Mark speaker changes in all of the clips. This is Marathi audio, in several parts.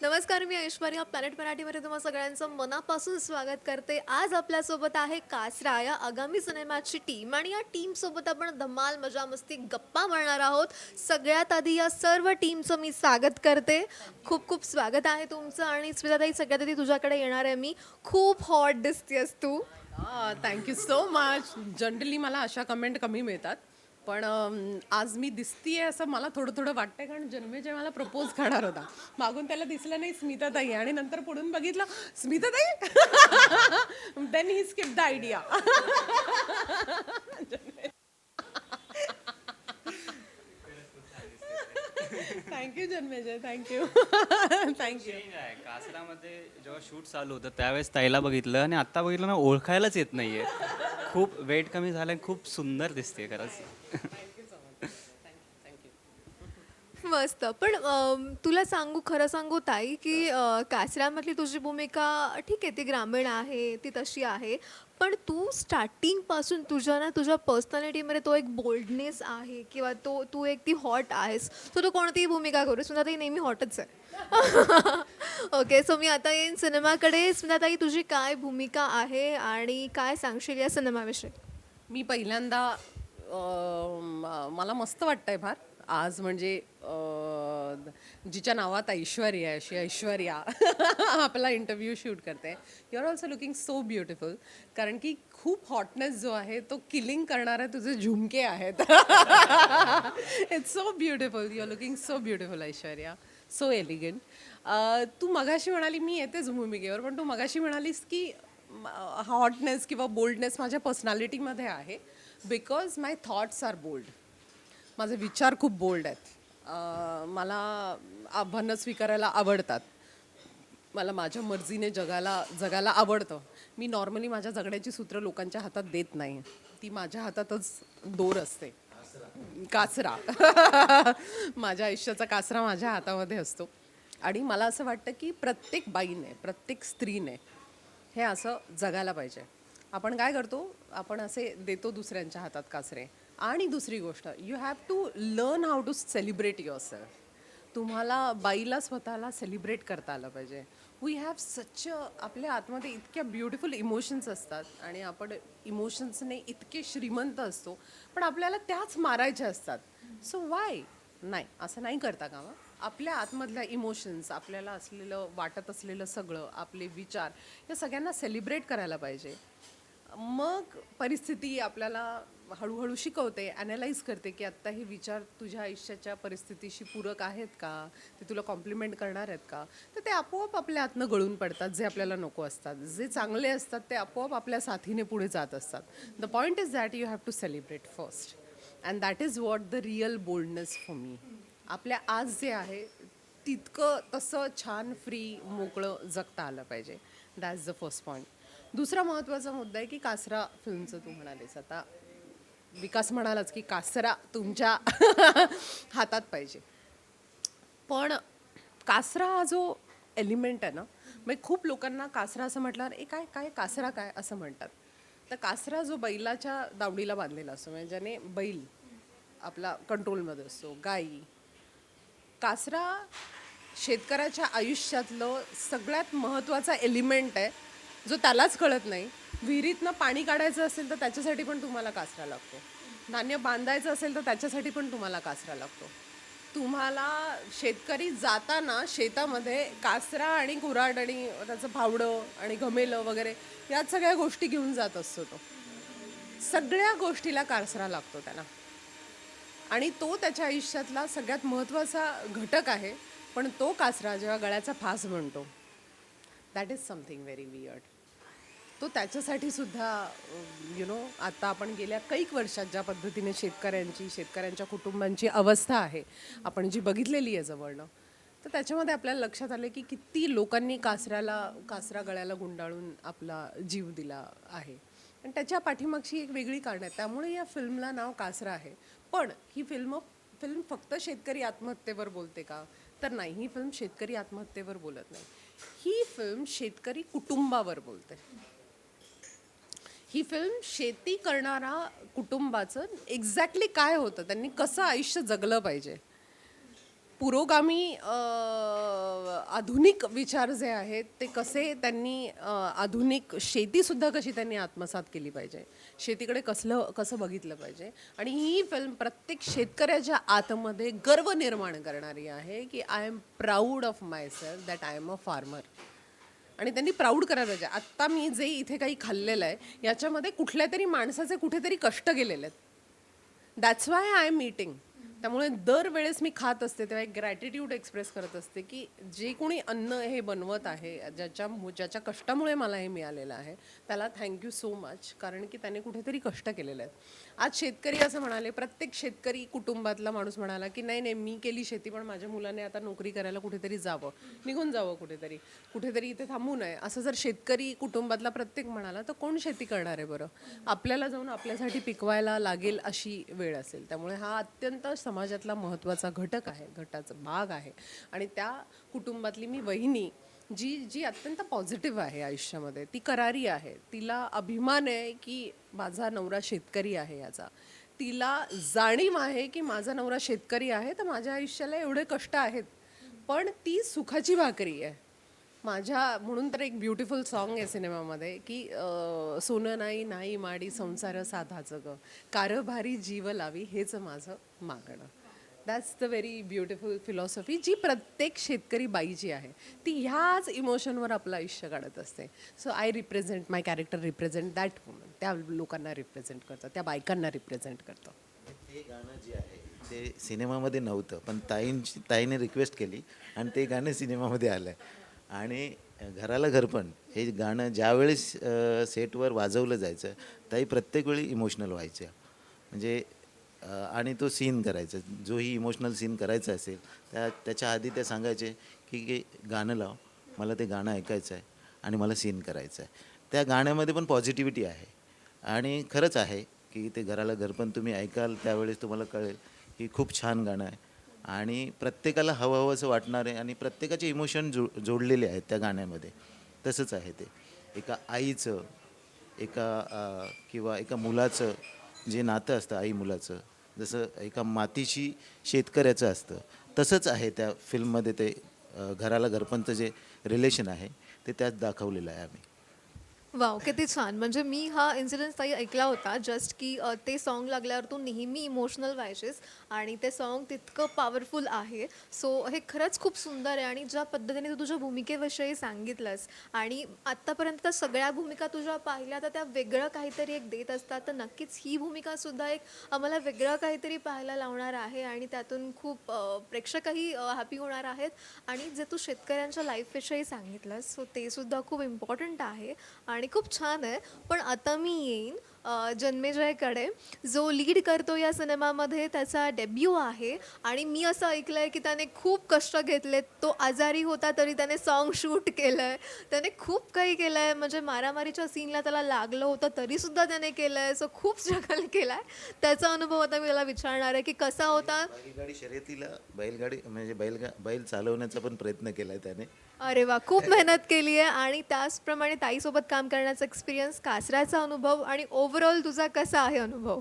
Speaker 1: नमस्कार मी ऐश्वर्या प्लॅनेट मराठीमध्ये तुम्हा सगळ्यांचं मनापासून स्वागत करते. आज आपल्यासोबत आहे कासरा या आगामी सिनेमाची टीम आणि या टीमसोबत आपण धमाल मजा मस्ती गप्पा मारणार आहोत. सगळ्यात आधी या सर्व टीमचं मी स्वागत करते. खूप खूप स्वागत आहे तुमचं आणि स्मिताताई सगळ्यात आधी तुझ्याकडे येणार आहे मी. खूप हॉट दिसतेस तू.
Speaker 2: Thank you so much generally मला अशा कमेंट कमी मिळतात. पण आज मी दिसतीये असं मला थोडं थोडं वाटतंय कारण जन्मेजय मला प्रपोज करणार होता. मागून त्याला दिसलं नाही स्मिताताई आणि नंतर पुढून बघितलं स्मिताताई? Then he skip the idea thank you Janmejay thank you thank you
Speaker 3: change आहे. कासरामध्ये जेव्हा शूट चालू होतं त्यावेळेस ताईला बघितलं आणि आता बघितलं ना ओळखायलाच येत नाहीये. खूप वेट कमी झालंय खूप सुंदर दिसते खरंच.
Speaker 1: मस्त. पण अम, तुला सांगू खरं सांगू ताई की अ, कासऱ्यामधली तुझी भूमिका ठीक आहे ती ग्रामीण आहे ती तशी आहे. पण तू स्टार्टिंगपासून तुझ्या ना तुझ्या पर्सनॅलिटीमध्ये तो एक बोल्डनेस आहे किंवा तो तू एक ती हॉट आहेस. सो तू कोणतीही भूमिका करू सुद्धा म्हणजे नेहमी हॉटच आहे. ओके सो मी आता येईन सिनेमाकडे. स्मिताताई तुझी काय भूमिका आहे आणि काय सांगशील या सिनेमाविषयी?
Speaker 2: मी पहिल्यांदा मला मस्त वाटतंय फार. आज म्हणजे जिच्या नावात ऐश्वर्या आहे अशी ऐश्वर्या आपला इंटरव्ह्यू शूट करते. You are also looking so beautiful कारण की खूप हॉटनेस जो आहे तो किलिंग करणारे तुझे झुमके आहेत. It's so beautiful you are looking so beautiful Aishwarya. So elegant तू मगाशी म्हणाली मी येतेच भूमिकेवर पण तू मगाशी म्हणालीस की हॉटनेस किंवा बोल्डनेस माझ्या पर्सनॅलिटीमध्ये आहे. Because my thoughts are bold माझे विचार खूप बोल्ड आहेत. मला आव्हानं स्वीकारायला आवडतात. मला माझ्या मर्जीने जगाला जगायला आवडतं. मी नॉर्मली माझ्या जगण्याची सूत्र लोकांच्या हातात देत नाही. ती माझ्या हातातच दोर असते. कासरा. माझ्या आयुष्याचा कासरा माझ्या हातामध्ये असतो. आणि मला असं वाटतं की प्रत्येक बाईने प्रत्येक स्त्रीने हे असं जगायला पाहिजे. आपण काय करतो? आपण असे देतो दुसऱ्यांच्या हातात कासरे. आणि दुसरी गोष्ट you have to learn how to celebrate yourself तुम्हाला बाईला स्वतःला सेलिब्रेट करता आलं पाहिजे. वी हॅव सच आपल्या आतमध्ये इतक्या ब्युटिफुल इमोशन्स असतात आणि आपण इमोशन्सने इतके श्रीमंत असतो पण आपल्याला त्याच मारायच्या असतात. सो वाय नाही असं नाही करता कामा. आपल्या आतमधल्या इमोशन्स आपल्याला असलेलं वाटत असलेलं सगळं आपले विचार या सगळ्यांना सेलिब्रेट करायला पाहिजे. मग परिस्थिती आपल्याला हळूहळू शिकवते ॲनालाइज करते की आत्ता हे विचार तुझ्या आयुष्याच्या परिस्थितीशी पूरक आहेत का? ते तुला कॉम्प्लिमेंट करणार आहेत का? तर ते आपोआप आपल्या आतनं गळून पडतात जे आपल्याला नको असतात. जे चांगले असतात ते आपोआप आपल्या साथीने पुढे जात असतात. The point is that you have to celebrate first and that is what the real boldness for me आपल्या आज जे आहे तितकं तसं छान फ्री मोकळं जगता आलं पाहिजे. दॅट्स द फर्स्ट पॉईंट दुसरा महत्त्वाचा मुद्दा आहे की कासरा फिल्मचं तू म्हणालेस आता. विकास म्हणालाच की कासरा तुमच्या हातात पाहिजे. पण कासरा हा जो एलिमेंट आहे ना म्हणजे खूप लोकांना कासरा असं म्हटल्यावर ए काय काय कासरा काय? असं म्हणतात. तर कासरा जो बैलाच्या दावडीला बांधलेला असतो म्हणजे ज्याने बैल आपला कंट्रोलमध्ये असतो गाई. कासरा शेतकऱ्याच्या आयुष्यातलं सगळ्यात महत्त्वाचा एलिमेंट आहे जो त्यालाच कळत नाही. विहिरीतनं पाणी काढायचं असेल तर त्याच्यासाठी पण तुम्हाला कासरा लागतो. धान्य बांधायचं असेल तर त्याच्यासाठी पण तुम्हाला कासरा लागतो. तुम्हाला शेतकरी जाताना शेतामध्ये कासरा आणि कुऱ्हाड आणि त्याचं फावडं आणि घमेलं वगैरे या सगळ्या गोष्टी घेऊन जात असतो तो. सगळ्या गोष्टीला कासरा लागतो त्याला. आणि तो त्याच्या आयुष्यातला सगळ्यात महत्त्वाचा घटक आहे पण तो कासरा जेव्हा गळ्याचा फास म्हणतो that is something very weird तो त्याच्यासाठी सुद्धा यु नो आता आपण गेल्या कैक वर्षात ज्या पद्धतीने शेतकऱ्यांची शेतकऱ्यांच्या कुटुंबांची अवस्था आहे आपण जी बघितलेली आहे जवळनं तर त्याच्यामध्ये आपल्याला लक्षात आलं की किती लोकांनी कासऱ्याला कासरा गळ्याला गुंडाळून आपला जीव दिला आहे. आणि त्याच्या पाठीमागची एक वेगळी कारणं आहे. त्यामुळे या फिल्मला नाव कासरा आहे. पण ही फिल्म फिल्म फक्त शेतकरी आत्महत्येवर बोलते का? तर नाही ही फिल्म शेतकरी आत्महत्येवर बोलत नाही. ही फिल्म शेतकरी कुटुंबावर बोलते. ही फिल्म शेती करणारा कुटुंबाचं एक्झॅक्टली काय होतं? त्यांनी कसं आयुष्य जगलं पाहिजे? पुरोगामी आधुनिक विचार जे आहेत ते कसे त्यांनी आधुनिक शेतीसुद्धा कशी त्यांनी आत्मसात केली पाहिजे? शेतीकडे कसलं कसं बघितलं पाहिजे? आणि ही फिल्म प्रत्येक शेतकऱ्याच्या आतमध्ये गर्व निर्माण करणारी आहे की I am proud of myself that I am a farmer आणि त्यांनी प्राऊड करायला पाहिजे. आत्ता मी जे इथे काही खाल्लेलं आहे याच्यामध्ये कुठल्या तरी माणसाचे कुठेतरी कष्ट गेलेले आहेत. That's why I am meeting त्यामुळे दरवेळेस मी खात असते तेव्हा एक ग्रॅटिट्यूड एक्सप्रेस करत असते की जे कोणी अन्न हे बनवत आहे ज्याच्या ज्याच्या कष्टामुळे मला हे मिळालेलं आहे त्याला थँक्यू सो मच कारण की त्याने कुठेतरी कष्ट केलेले आहेत. आज शेतकरी असं म्हणाले प्रत्येक शेतकरी कुटुंबातला माणूस म्हणाला की नाही नाही मी केली शेती पण माझ्या मुलाने आता नोकरी करायला कुठेतरी जावं. निघून जावं कुठेतरी. कुठेतरी इथे थांबू नये. असं जर शेतकरी कुटुंबातला प्रत्येक म्हणाला तर कोण शेती करणार आहे बरं? आपल्याला जाऊन आपल्यासाठी पिकवायला लागेल अशी वेळ असेल. त्यामुळे हा अत्यंत समाजातला महत्त्वाचा घटक आहे घटाचा भाग आहे. आणि त्या कुटुंबातली मी वहिनी जी जी अत्यंत पॉझिटिव्ह आहे आयुष्यामध्ये ती करारी आहे. तिला अभिमान आहे की माझा नवरा शेतकरी आहे याचा. तिला जाणीव आहे की माझा नवरा शेतकरी आहे तर माझ्या आयुष्याला एवढे कष्ट आहेत. पण ती सुखाची भाकरी आहे. माझ्या म्हणून तर एक ब्युटिफुल सॉन्ग आहे सिनेमामध्ये की सोनं नाही नाही माडी संसार साधाचं ग. कारभारी जीव लावी हेच माझं मागणं. That's the very beautiful philosophy जी प्रत्येक शेतकरी बाई जी आहे. ती ह्याच इमोशनवर आपलं आयुष्य काढत असते. So I represent my character represent that woman त्या लोकांना रिप्रेझेंट करतं त्या बायकांना रिप्रेझेंट करतं.
Speaker 4: ते गाणं जे आहे ते सिनेमामध्ये नव्हतं पण ताईंची ताईने रिक्वेस्ट केली आणि ते गाणं सिनेमामध्ये आलं आहे आणि घराला घरपण. हे गाणं ज्यावेळेस सेटवर वाजवलं जायचं ताई प्रत्येक वेळी इमोशनल व्हायच्या म्हणजे आणि तो सीन करायचा. जोही इमोशनल सीन करायचा असेल त्या त्याच्या आधी ते सांगायचे की की गाणं लाव. मला ते गाणं ऐकायचं आहे आणि मला सीन करायचं आहे त्या गाण्यामध्ये पण पॉझिटिव्हिटी आहे. आणि खरंच आहे की ते घराला घरपण तुम्ही ऐकाल त्यावेळेस तुम्हाला कळेल की खूप छान गाणं आहे. आणि प्रत्येकाला हवं हवं असं वाटणार आहे आणि प्रत्येकाचे इमोशन जो जोडलेले आहेत त्या गाण्यामध्ये. तसंच आहे ते. एका आईचं एका किंवा एका मुलाचं जे नातं असतं आई मुलाचं जसं एका मातीशी शेतकऱ्याचं असतं. तसंच आहे त्या फिल्ममध्ये ते घराला घरपंत जे रिलेशन आहे ते त्यात दाखवलेलं आहे आम्ही.
Speaker 1: वाव किती छान. म्हणजे मी हा इन्सिडन्स ताई ऐकला होता जस्ट की अ, ते सॉन्ग लागल्यावर तू नेहमी इमोशनल व्हायचेस आणि ते सॉन्ग तितकं पॉवरफुल आहे. सो हे खरंच खूप सुंदर आहे आणि ज्या पद्धतीने तू तुझ्या भूमिकेविषयी सांगितलंस आणि आत्तापर्यंत त्या सगळ्या भूमिका तुझ्या पाहिल्या तर त्या वेगळं काहीतरी एक देत असतात. तर नक्कीच ही भूमिकासुद्धा एक आम्हाला वेगळं काहीतरी पाहायला लावणार आहे आणि त्यातून खूप अ, प्रेक्षकही हॅपी होणार आहेत. आणि जे तू शेतकऱ्यांच्या लाईफविषयी सांगितलंस सो ते सुद्धा खूप इम्पॉर्टंट आहे. आणि खूप छान आहे. पण आता मी येईन. जन्मेजयकडे. जो लीड करतो या सिनेमामध्ये त्याचा डेब्यू आहे. आणि मी असं ऐकलं आहे की त्याने खूप कष्ट घेतलेत. तो आजारी होता तरी त्याने सॉन्ग शूट केलं आहे त्याने खूप काही केलं आहे म्हणजे मारामारीच्या सीनला त्याला लागलं होतं तरीसुद्धा त्याने केलं आहे सो खूप स्ट्रगल केला आहे त्याचा अनुभव आता मी त्याला विचारणार आहे की कसा होता?
Speaker 4: बैलगाडी शर्यतीला बैलगाडी म्हणजे बैलगा बैल चालवण्याचा पण प्रयत्न केला आहे त्याने.
Speaker 1: अरे वा खूप मेहनत केली आहे आणि त्याचप्रमाणे ताईसोबत काम करण्याचा एक्सपिरियन्स कासऱ्याचा अनुभव आणि ओव्हरऑल तुझा कसा आहे अनुभव?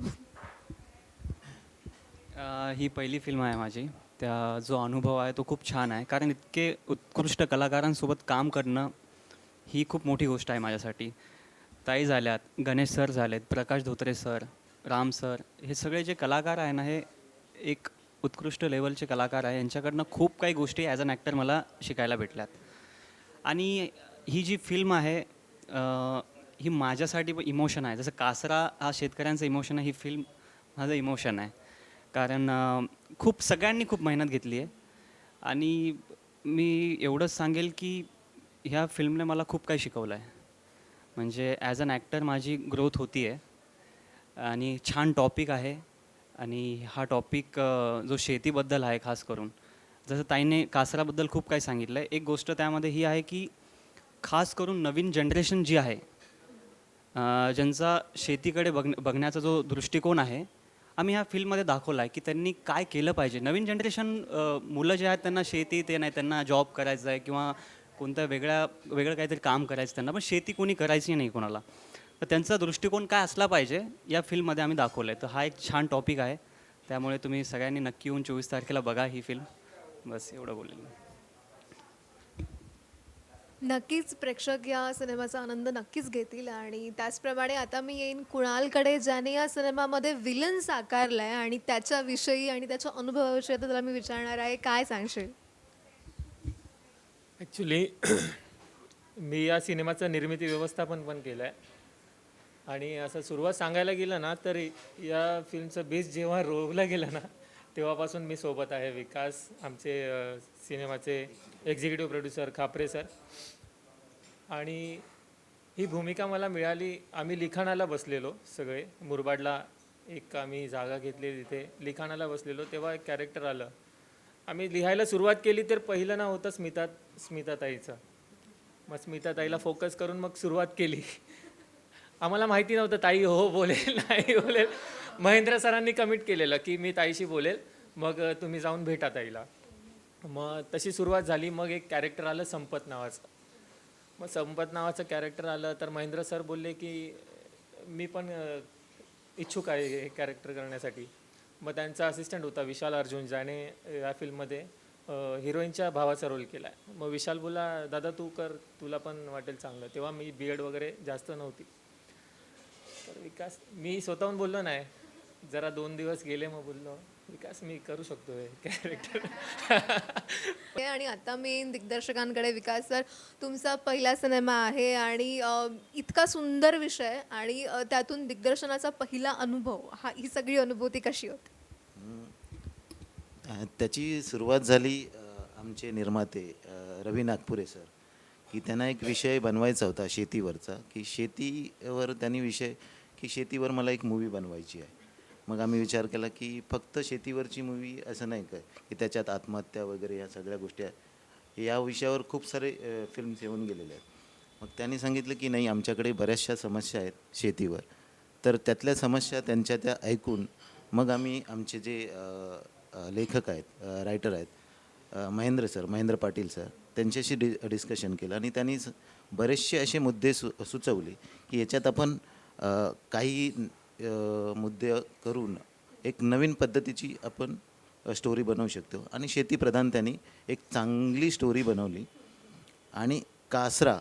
Speaker 3: ही पहिली फिल्म आहे माझी. त्या जो अनुभव आहे तो खूप छान आहे. कारण इतके उत्कृष्ट कलाकारांसोबत काम करणं ही खूप मोठी गोष्ट आहे माझ्यासाठी. ताई झाल्यात गणेश सर झालेत प्रकाश धोत्रे सर राम सर हे सगळे जे कलाकार आहे ना हे एक उत्कृष्ट लेवलचे कलाकार आहे. यांच्याकडनं खूप काही गोष्टी ॲज अन ॲक्टर मला शिकायला भेटल्यात. आणि ही जी फिल्म आहे ही माझ्यासाठी इमोशन आहे. जसं कासरा हा शेतकऱ्यांचं इमोशन आहे ही फिल्म माझं इमोशन आहे. कारण खूप सगळ्यांनी खूप मेहनत घेतली आहे. आणि मी एवढंच सांगेल की ह्या फिल्मने मला खूप काही शिकवलं आहे म्हणजे ॲज अन ॲक्टर माझी ग्रोथ होती आहे. आणि छान टॉपिक आहे. आणि हा टॉपिक जो शेतीबद्दल आहे खास करून. जसं ताईने कासराबद्दल खूप काही सांगितलं आहे एक गोष्ट त्यामध्ये ही आहे की खास करून नवीन जनरेशन जी आहे ज्यांचा शेतीकडे बघ बघण्याचा जो दृष्टिकोन आहे आम्ही ह्या फील्डमध्ये दाखवला आहे की त्यांनी काय केलं पाहिजे. नवीन जनरेशन मुलं जे आहेत त्यांना शेती ते नाही त्यांना जॉब करायचा आहे किंवा कोणत्या वेगळ्या वेगळं काहीतरी काम करायचं त्यांना पण शेती कोणी करायची नाही कोणाला. तर त्यांचा दृष्टिकोन काय असला पाहिजे या फिल्ममध्ये आम्ही दाखवलं आहे तर हा एक छान टॉपिक आहे. त्यामुळे तुम्ही सगळ्यांनी नक्की येऊन चोवीस तारखेला बघा ही फिल्म बस एवढं बोलेल मी.
Speaker 1: नक्कीच प्रेक्षक या सिनेमाचा आनंद नक्कीच घेतील आणि त्याचप्रमाणे आता मी येईन कुणालकडे ज्याने या सिनेमामध्ये विलन साकारलाय आणि त्याच्याविषयी आणि त्याच्या अनुभवाविषयी तर तुला मी विचारणार आहे. काय सांगशील?
Speaker 5: ॲक्च्युली मी या सिनेमाचं निर्मिती व्यवस्थापन पण केलं आहे आणि असं सुरुवात सांगायला गेलं ना तर या फिल्मचं बेस जेव्हा रोवलं गेलं ना तेव्हापासून मी सोबत आहे विकास आमचे सिनेमाचे एक्झिक्युटिव्ह प्रोड्युसर खापरे सर आणि ही भूमिका मला मिळाली. आम्ही लिखाणाला बसलेलो सगळे. मुरबाडला एक आम्ही जागा घेतली तिथे. लिखाणाला बसलेलो. तेव्हा एक कॅरेक्टर आलं. आम्ही लिहायला सुरुवात केली तर पहिलं नाव होतं स्मिता स्मिताताईचं. मग स्मिताताईला फोकस करून मग सुरुवात केली. आम्हाला माहिती नव्हतं ताई हो, हो बोलेल नाही बोलेल. महेंद्र सरांनी कमिट केलेलं की मी ताईशी बोलेल. मग तुम्ही जाऊन भेटा ताईला. मग तशी सुरुवात झाली. मग एक कॅरेक्टर आलं संपत नावाचं. मग संपत नावाचं कॅरेक्टर आलं तर महेंद्र सर बोलले की मी पण इच्छुक आहे हे कॅरेक्टर करण्यासाठी. मग त्यांचा असिस्टंट होता विशाल अर्जुन ज्याने या फिल्ममध्ये हिरोईनच्या भावाचा रोल केला आहे मग विशाल बोला दादा तू कर तुला पण वाटेल चांगलं. तेव्हा मी बी एड वगैरे जास्त नव्हती. तर विकास मी स्वतःहून बोललो नाही जरा दोन दिवस गेले मग बोललो. विकास मी करू शकतो हे कॅरेक्टर
Speaker 1: आणि आता मी येईन दिग्दर्शकांकडे विकास सर तुमचा पहिला सिनेमा आहे आणि अ, इतका सुंदर विषय आणि अ, त्यातून दिग्दर्शनाचा पहिला अनुभव हा ही सगळी अनुभूती कशी होती?
Speaker 4: अ, त्याची सुरुवात झाली अ, आमचे निर्माते अ, रवी नागपुरे सर की त्यांना एक विषय बनवायचा होता शेतीवरचा की शेतीवर त्यांनी विषय की शेतीवर मला एक मूवी बनवायची आहे. मग आम्ही विचार केला की फक्त शेतीवरची मूवी असं नाही काय की त्याच्यात आत्महत्या वगैरे ह्या सगळ्या गोष्टी आहेत या विषयावर खूप सारे फिल्म्स येऊन गेलेले आहेत. मग त्यांनी सांगितलं की नाही आमच्याकडे बऱ्याचशा समस्या आहेत शेतीवर. तर त्यातल्या समस्या त्यांच्या त्या ऐकून मग आम्ही आमचे जे लेखक आहेत रायटर आहेत महेंद्र सर महेंद्र पाटील सर त्यांच्याशी डि डिस्कशन केलं आणि त्यांनी स- बरेचसे असे मुद्दे सु सुचवले की याच्यात आपण काही मुद्दे करून एक नवीन पद्धतीची आपण स्टोरी बनवू शकतो. आणि शेतीप्रधान त्यांनी एक चांगली स्टोरी बनवली. आणि कासरा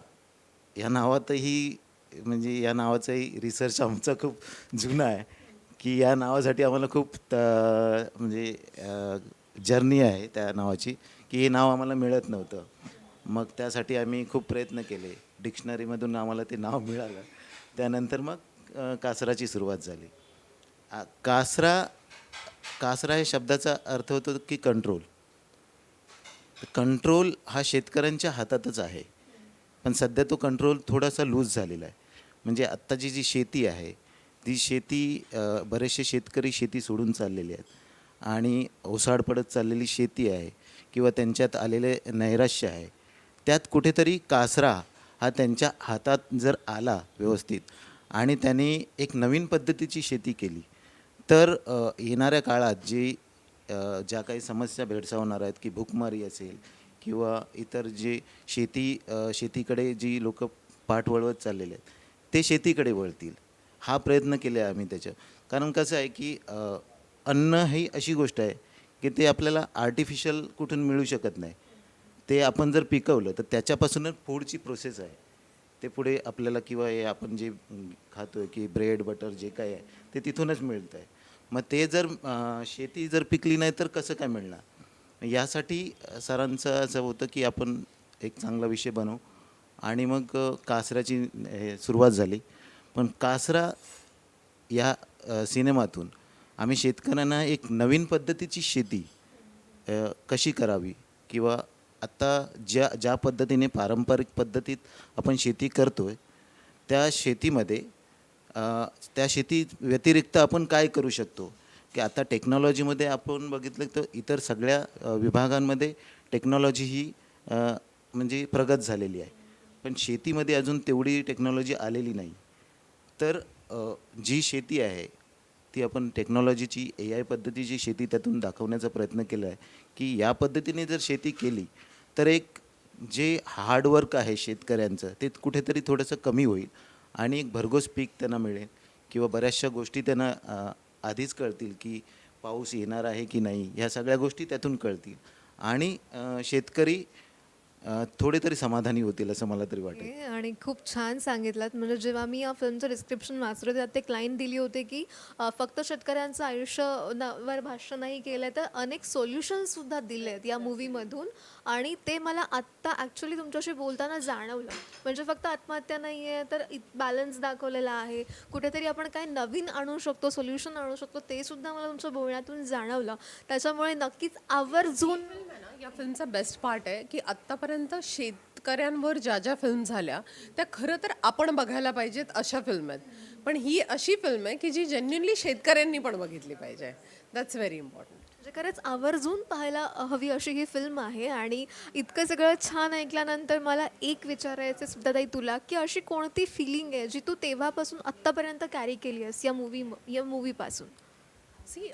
Speaker 4: या नावातही म्हणजे या नावाचाही रिसर्च आमचा खूप जुना आहे. की या नावासाठी आम्हाला खूप त- म्हणजे जर्नी आहे त्या नावाची. की हे नाव आम्हाला मिळत नव्हतं. मग त्यासाठी आम्ही खूप प्रयत्न केले. डिक्शनरीमधून आम्हाला ते नाव मिळालं. त्यानंतर मग कासराची सुरुवात झाली. कासरा कासरा हे शब्दाचा अर्थ होतो की कंट्रोल कंट्रोल हा शेतकऱ्यांच्या हातातच आहे. पण सध्या तो कंट्रोल थोडासा लूज झालेला आहे. म्हणजे आत्ताची जी शेती आहे ती शेती बरेचसे शेतकरी शेती सोडून चाललेले आहेत. आणि ओसाड पडत चाललेली शेती आहे किंवा त्यांच्यात आलेले नैराश्य आहे. त्यात कुठेतरी कासरा हा त्यांच्या हातात जर आला व्यवस्थित आणि त्याने एक नवीन पद्धतीची शेती केली. तर येणाऱ्या काळात जी ज्या काही समस्या भेडसावणार आहेत की भूकमारी असेल किंवा इतर जे शेती शेतीकडे जी लोक पाठ वळवत चाललेले आहेत ते शेतीकडे वळतील. हा प्रयत्न केला आहे आम्ही त्याच्या कारण कसं आहे की अन्न ही अशी गोष्ट आहे की ते आपल्याला आर्टिफिशियल कुठून मिळू शकत नाही. ते आपण जर पिकवलं तर त्याच्यापासूनच फूडची प्रोसेस आहे. ते पुढे आपल्याला किंवा हे आपण जे खातो आहे की ब्रेड बटर जे काय आहे ते तिथूनच मिळतं आहे मग ते जर शेती जर पिकली नाही तर कसं काय मिळणार? यासाठी सरांचं असं होतं की आपण एक चांगला विषय बनवू. आणि मग कासराची कासऱ्याची हे सुरुवात झाली. पण कासरा या सिनेमातून आम्ही शेतकऱ्यांना एक नवीन पद्धतीची शेती कशी करावी? किंवा आत्ता ज्या ज्या पद्धतीने पारंपरिक पद्धतीत आपण शेती करतो आहे त्या शेतीमध्ये त्या शेती व्यतिरिक्त आपण काय करू शकतो? की आता टेक्नॉलॉजीमध्ये आपण बघितलं तर इतर सगळ्या विभागांमध्ये टेक्नॉलॉजी ही म्हणजे प्रगत झालेली आहे. पण शेतीमध्ये अजून तेवढी टेक्नॉलॉजी आलेली नाही. तर जी शेती आहे ती आपण टेक्नॉलॉजीची ए आय पद्धतीची शेती त्यातून दाखवण्याचा प्रयत्न केला आहे की या पद्धतीने जर शेती केली तर एक जे हार्डवर्क आहे शेतकऱ्यांचं ते कुठेतरी थोडंसं कमी होईल आणि एक भरघोस पीक त्यांना मिळेल किंवा बऱ्याचशा गोष्टी त्यांना आधीच कळतील की पाऊस येणार आहे की नाही ह्या सगळ्या गोष्टी त्यातून कळतील. आणि शेतकरी थोडे तरी समाधानी होतील असं मला तरी वाटेल.
Speaker 1: आणि खूप छान सांगितलं म्हणजे जेव्हा मी या फिल्मचं डिस्क्रिप्शन वाचलं त्यात ते क्लाईन दिली होती की अ, फक्त शेतकऱ्यांचं आयुष्य न- वर भाष्य नाही केलं तर अनेक सोल्युशन्ससुद्धा दिले आहेत या मूवीमधून आणि ते मला आत्ता ॲक्च्युली तुमच्याशी बोलताना जाणवलं. म्हणजे फक्त आत्महत्या नाही आहे तर बॅलन्स दाखवलेला आहे. कुठेतरी आपण काय नवीन आणू शकतो सोल्युशन आणू शकतो ते सुद्धा मला तुमच्या बोलण्यातून जाणवलं. त्याच्यामुळे नक्कीच आवर्जून
Speaker 2: या फिल्मचा बेस्ट पार्ट आहे की आत्तापर्यंत शेतकऱ्यांवर ज्या ज्या फिल्म झाल्या त्या खरं तर आपण बघायला पाहिजेत अशा फिल्म आहेत. पण ही अशी फिल्म आहे की जी जेन्युनली शेतकऱ्यांनी पण बघितली पाहिजे. दॅट्स व्हेरी इम्पॉर्टंट
Speaker 1: म्हणजे खरंच आवर्जून पाहायला हवी अशी ही फिल्म आहे आणि इतकं सगळं छान ऐकल्यानंतर मला एक विचारायचं सुद्धा ताई तुला की अशी कोणती फिलिंग आहे जी तू तेव्हापासून आत्तापर्यंत कॅरी केली आहेस या मूवी या मूवीपासून
Speaker 2: सी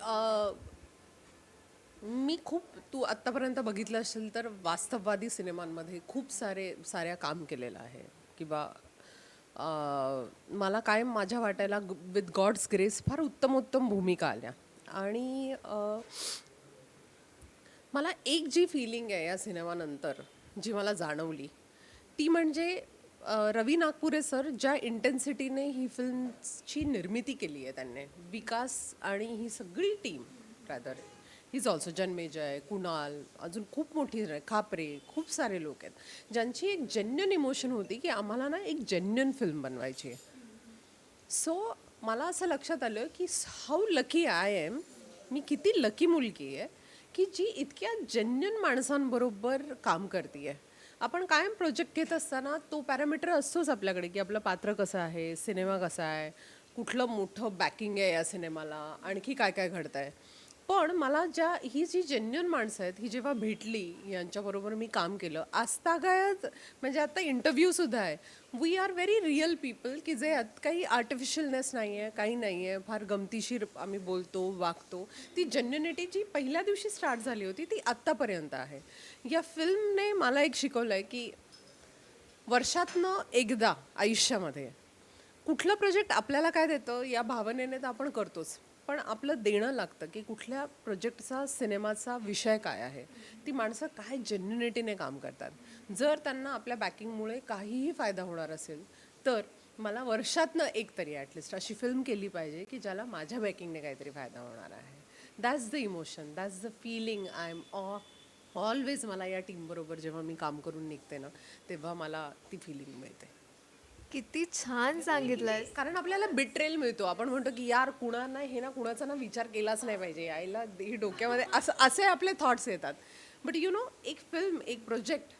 Speaker 2: मी खूप तू आत्तापर्यंत बघितलं असेल तर वास्तववादी सिनेमांमध्ये खूप सारे साऱ्या काम केलेलं आहे. किंवा मला कायम माझ्या वाटायला विथ गॉड्स ग्रेस फार उत्तम उत्तम भूमिका आल्या. आणि मला एक जी फिलिंग आहे या सिनेमानंतर जी मला जाणवली ती म्हणजे रवी नागपुरे सर ज्या इंटेन्सिटीने ही फिल्मची निर्मिती केली आहे त्यांनी विकास आणि ही सगळी team rather is also Janmejay Kunal अजून खूप मोठी खापरे खूप सारे लोक आहेत. ज्यांची एक जेन्युन इमोशन होती की आम्हाला ना एक जेन्युन फिल्म बनवायची आहे. सो मला असं लक्षात आलं की हाऊ लकी आय एम मी किती लकी मुलगी आहे की जी इतक्या जेन्युन माणसांबरोबर काम करते आपण कायम प्रोजेक्ट घेत असताना तो पॅरामीटर असतोच आपल्याकडे की आपलं पात्र कसं आहे सिनेमा कसा आहे कुठलं मोठं बॅकिंग आहे या सिनेमाला आणखी काय काय घडतं आहे पण मला ज्या ही जी जेन्युन माणसं आहेत ही जेव्हा भेटली यांच्याबरोबर मी काम केलं आजतागायत म्हणजे आता इंटरव्ह्यूसुद्धा आहे. We are very real people की जे यात काही आर्टिफिशियलनेस नाही आहे काही नाही आहे फार गमतीशीर आम्ही बोलतो वागतो. ती जेन्युनिटी जी पहिल्या दिवशी स्टार्ट झाली होती ती आत्तापर्यंत आहे. या फिल्मने मला एक शिकवलं आहे की वर्षातनं एकदा आयुष्यामध्ये कुठलं प्रोजेक्ट आपल्याला काय देतं या भावनेने तर आपण करतोच. पण आपलं देणं लागतं की कुठल्या प्रोजेक्टचा सिनेमाचा विषय काय आहे. ती माणसं काय जेन्युनिटीने काम करतात. जर त्यांना आपल्या बॅकिंगमुळे काहीही फायदा होणार असेल तर मला वर्षातनं एक तरी ॲटलिस्ट अशी फिल्म केली पाहिजे की ज्याला माझ्या बॅकिंगने काहीतरी फायदा होणार आहे. That's the emotion that's the feeling I am of always मला या टीमबरोबर जेव्हा मी काम करून निघते ना तेव्हा मला ती फिलिंग मिळते.
Speaker 1: किती छान सांगितलंय
Speaker 2: कारण आपल्याला बिट्रेल मिळतो. आपण म्हणतो की यार कुणाला हे ना कुणाचा ना विचार केलाच नाही पाहिजे. यायला ही डोक्यामध्ये. असं असे आपले थॉट्स येतात. बट यु नो एक फिल्म एक प्रोजेक्ट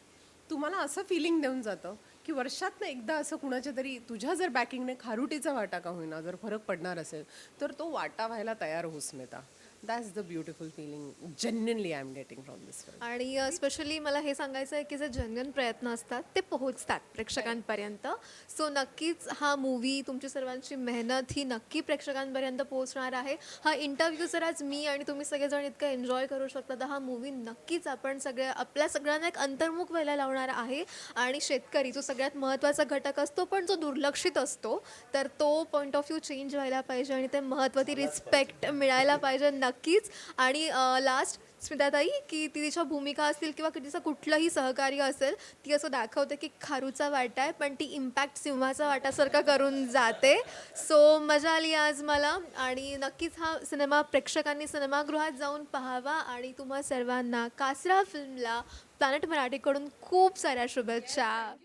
Speaker 2: तुम्हाला असं फिलिंग देऊन जातं की वर्षातनं एकदा असं कुणाच्या तरी तुझ्या जर बॅकिंगने खारुटीचा वाटा का होईना जर फरक पडणार असेल तर तो वाटा व्हायला तयार होस मिळता that's the beautiful feeling genuinely I am getting from this film
Speaker 1: आणि uh, स्पेशली मला हे सांगायचं आहे की जे जेन्युन प्रयत्न असतात ते पोहोचतात प्रेक्षकांपर्यंत. सो नक्कीच हा मूवी तुमची सर्वांची मेहनत ही नक्की प्रेक्षकांपर्यंत पोहोचणार आहे. हा इंटरव्ह्यू जर आज मी आणि तुम्ही सगळेजण इतकं एन्जॉय करू शकता तर हा मूवी नक्कीच आपण सगळ्या आपल्या सगळ्यांना एक अंतर्मुख व्हायला लावणार आहे. आणि शेतकरी जो सगळ्यात महत्त्वाचा घटक असतो पण जो दुर्लक्षित असतो तर तो पॉईंट ऑफ व्ह्यू चेंज व्हायला पाहिजे आणि ते महत्त्व ती रिस्पेक्ट मिळायला पाहिजे. नक्कीच. आणि लास्ट स्मिताताई की ती तिच्या भूमिका असतील किंवा तिचं कुठलंही सहकार्य असेल ती असं दाखवते की खारूचा वाटा आहे पण ती इम्पॅक्ट सिंहाचा वाटासारखा करून जाते. सो मजा आली आज मला. आणि नक्कीच हा सिनेमा प्रेक्षकांनी सिनेमागृहात जाऊन पाहावा. आणि तुम्हा सर्वांना कासरा फिल्मला प्लॅनेट मराठीकडून खूप साऱ्या शुभेच्छा.